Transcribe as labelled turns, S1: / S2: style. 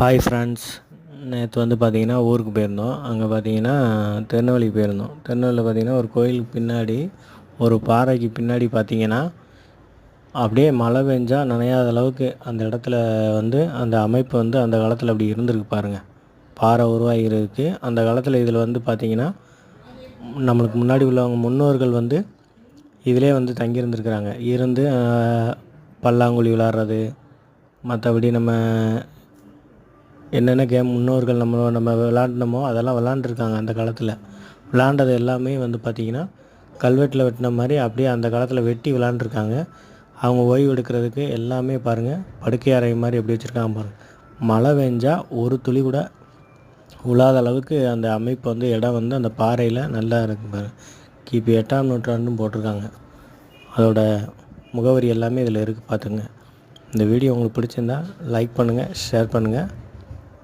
S1: Hi friends நேற்று வந்து பார்த்திங்கன்னா ஊருக்கு போயிருந்தோம். அங்கே பார்த்தீங்கன்னா திருநெல்வேலி போயிருந்தோம். திருநெல்வேலியில் பார்த்திங்கன்னா ஒரு கோயிலுக்கு பின்னாடி ஒரு பாறைக்கு பின்னாடி பார்த்தீங்கன்னா அப்படியே மழை பெஞ்சால் நனையாத அளவுக்கு அந்த இடத்துல வந்து அந்த அமைப்பு வந்து அந்த காலத்தில் அப்படி இருந்திருக்கு பாருங்கள் பாறை உருவாகிருக்கு அந்த காலத்தில் இதில் வந்து பார்த்தீங்கன்னா நம்மளுக்கு முன்னாடி உள்ளவங்க முன்னோர்கள் வந்து இதிலே வந்து தங்கியிருந்துருக்குறாங்க. இருந்து பல்லாங்குழி விளாட்றது மற்றபடி நம்ம என்னென்ன கேம் முன்னோர்கள் நம்ம நம்ம விளாண்டமோ அதெல்லாம் விளாண்டுருக்காங்க அந்த காலத்தில். விளாண்டது எல்லாமே வந்து பார்த்திங்கன்னா கல்வெட்டில் வெட்டின மாதிரி அப்படியே அந்த காலத்தில் வெட்டி விளாண்டுருக்காங்க. அவங்க ஓய்வு எடுக்கிறதுக்கு எல்லாமே பாருங்கள் படுக்கை அறை மாதிரி எப்படி வச்சுருக்காங்க பாருங்கள் மழை பெஞ்சால் ஒரு துளி கூட உழாத அளவுக்கு அந்த அமைப்பு வந்து இடம் வந்து அந்த பாறையில் நல்லா இருக்கு பாருங்கள் கிபி எட்டாம் நூற்றாண்டும் போட்டிருக்காங்க. அதோட முகவரி எல்லாமே இதில் இருக்குது பார்த்துங்க இந்த வீடியோ உங்களுக்கு பிடிச்சிருந்தா லைக் பண்ணுங்கள் ஷேர் பண்ணுங்கள்